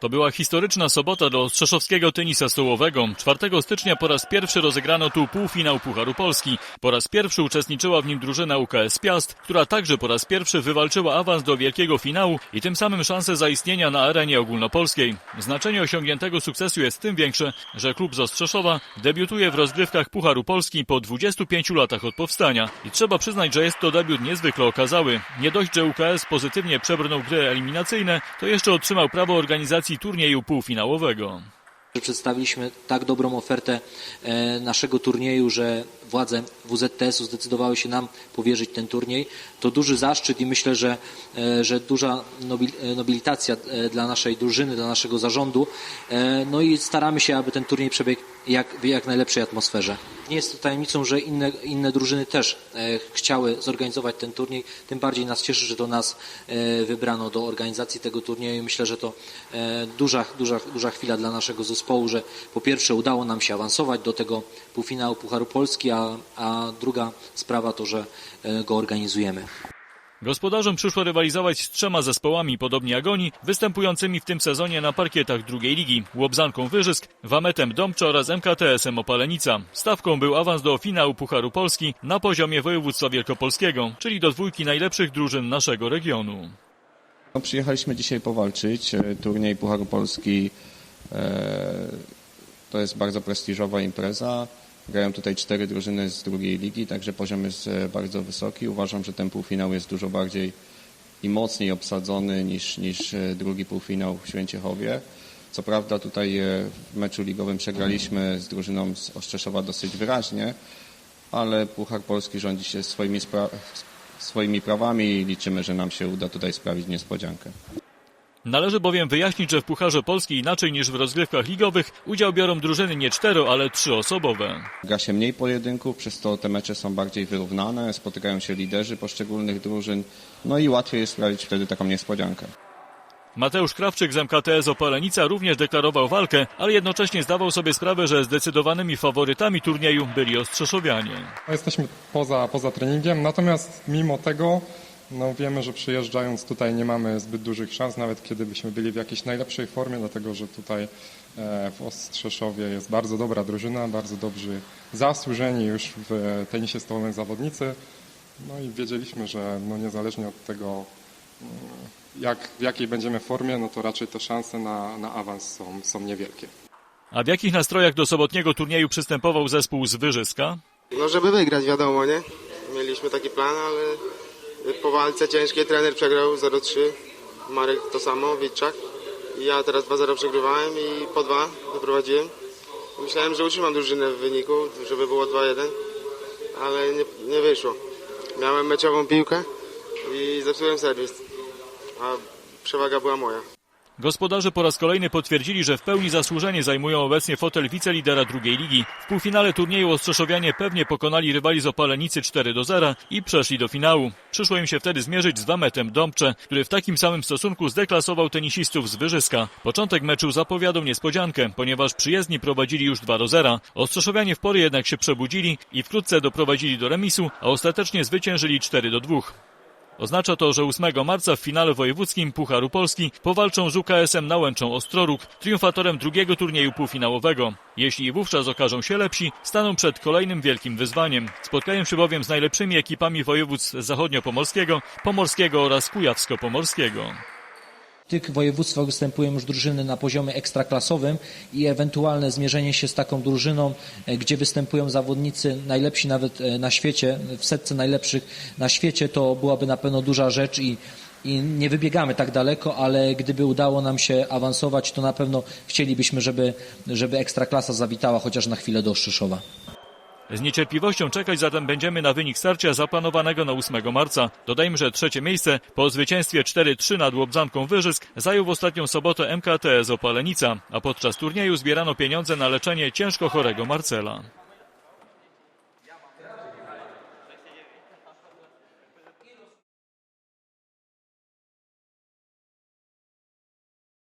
To była historyczna sobota do Strzeszowskiego tenisa stołowego. 4 stycznia po raz pierwszy rozegrano tu półfinał Pucharu Polski. Po raz pierwszy uczestniczyła w nim drużyna UKS Piast, która także po raz pierwszy wywalczyła awans do wielkiego finału i tym samym szansę zaistnienia na arenie ogólnopolskiej. Znaczenie osiągniętego sukcesu jest tym większe, że klub z Ostrzeszowa debiutuje w rozgrywkach Pucharu Polski po 25 latach od powstania. I trzeba przyznać, że jest to debiut niezwykle okazały. Nie dość, że UKS pozytywnie przebrnął gry eliminacyjne, to jeszcze otrzymał prawo organizacji turnieju półfinałowego. Że przedstawiliśmy tak dobrą ofertę e, naszego turnieju, że władze WZTS-u zdecydowały się nam powierzyć ten turniej. To duży zaszczyt i myślę, że, e, że duża e, nobilitacja dla naszej drużyny, dla naszego zarządu. No i staramy się, aby ten turniej przebiegł jak, w jak najlepszej atmosferze. Nie jest to tajemnicą, że inne, inne drużyny też chciały zorganizować ten turniej. Tym bardziej nas cieszy, że to nas wybrano do organizacji tego turnieju. Myślę, że to duża, duża, duża chwila dla naszego zespołu, że po pierwsze udało nam się awansować do tego półfinału Pucharu Polski, a, a druga sprawa to, że e, go organizujemy. Gospodarzom przyszło rywalizować z trzema zespołami, podobnie jak oni, występującymi w tym sezonie na parkietach drugiej ligi. Łobzanką Wyżysk, Wametem Dąbcza oraz MKTS-em Opalenica. Stawką był awans do finału Pucharu Polski na poziomie województwa wielkopolskiego, czyli do dwójki najlepszych drużyn naszego regionu. No, przyjechaliśmy dzisiaj powalczyć. E, Turniej Pucharu Polski to jest bardzo prestiżowa impreza. Grają tutaj cztery drużyny z drugiej ligi, także poziom jest e, bardzo wysoki. Uważam, że ten półfinał jest dużo bardziej i mocniej obsadzony niż, niż e, drugi półfinał w Święciechowie. Co prawda tutaj e, w meczu ligowym przegraliśmy z drużyną z Ostrzeszowa dosyć wyraźnie, ale Puchar Polski rządzi się swoimi, swoimi prawami i liczymy, że nam się uda tutaj sprawić niespodziankę. Należy bowiem wyjaśnić, że w Pucharze Polski inaczej niż w rozgrywkach ligowych udział biorą drużyny nie cztero, ale trzyosobowe. Gra się mniej pojedynków, przez to te mecze są bardziej wyrównane, spotykają się liderzy poszczególnych drużyn, no i łatwiej jest sprawić wtedy taką niespodziankę. Mateusz Krawczyk z MKTS Opalenica również deklarował walkę, ale jednocześnie zdawał sobie sprawę, że zdecydowanymi faworytami turnieju byli Ostrzeszowianie. No, Jesteśmy poza, poza treningiem, natomiast mimo tego no, wiemy, że przyjeżdżając tutaj nie mamy zbyt dużych szans, nawet kiedy byśmy byli w jakiejś najlepszej formie, dlatego że tutaj e, w Ostrzeszowie jest bardzo dobra drużyna, bardzo dobrzy, zasłużeni już w tenisie stołowym zawodnicy. No i wiedzieliśmy, że no, niezależnie od tego, mm, jak, w jakiej będziemy formie, no to raczej te szanse na, na awans są, są niewielkie. A w jakich nastrojach do sobotniego turnieju przystępował zespół z Wyżyska? No żeby wygrać wiadomo, nie? Mieliśmy taki plan, ale po walce ciężkiej trener przegrał 0-3. Marek to samo, Witczak. Ja teraz 2-0 przegrywałem i po 2 doprowadziłem. Myślałem, że utrzymam drużynę w wyniku, żeby było 2-1, ale nie, nie wyszło. Miałem meczową piłkę i zepsułem serwis, a przewaga była moja. Gospodarze po raz kolejny potwierdzili, że w pełni zasłużenie zajmują obecnie fotel wicelidera drugiej ligi. W półfinale turnieju Ostrzeszowianie pewnie pokonali rywali z Opalenicy 4 do 0 i przeszli do finału. Przyszło im się wtedy zmierzyć z Wametem Dąbcze, który w takim samym stosunku zdeklasował tenisistów z Wyżyska. Początek meczu zapowiadał niespodziankę, ponieważ przyjezdni prowadzili już 2 do 0. Ostrzeszowianie w pory jednak się przebudzili i wkrótce doprowadzili do remisu, a ostatecznie zwyciężyli 4 do 2. Oznacza to, że 8 marca w finale wojewódzkim Pucharu Polski powalczą z UKS-em Nałęczą Ostroróg, triumfatorem drugiego turnieju półfinałowego. Jeśli wówczas okażą się lepsi, staną przed kolejnym wielkim wyzwaniem. Spotkają się bowiem z najlepszymi ekipami województw zachodniopomorskiego, pomorskiego oraz kujawsko-pomorskiego. Tych województwach występują już drużyny na poziomie ekstraklasowym i ewentualne zmierzenie się z taką drużyną, e, gdzie występują zawodnicy najlepsi nawet e, na świecie, w setce najlepszych na świecie, to byłaby na pewno duża rzecz i, i nie wybiegamy tak daleko, ale gdyby udało nam się awansować, to na pewno chcielibyśmy, żeby, żeby ekstraklasa zawitała chociaż na chwilę do Oszczeszowa. Z niecierpliwością czekać zatem będziemy na wynik starcia zaplanowanego na 8 marca. Dodajmy, że trzecie miejsce po zwycięstwie 4-3 nad Łobzanką Wyżysk zajął w ostatnią sobotę MKTS Opalenica, a podczas turnieju zbierano pieniądze na leczenie ciężko chorego Marcela.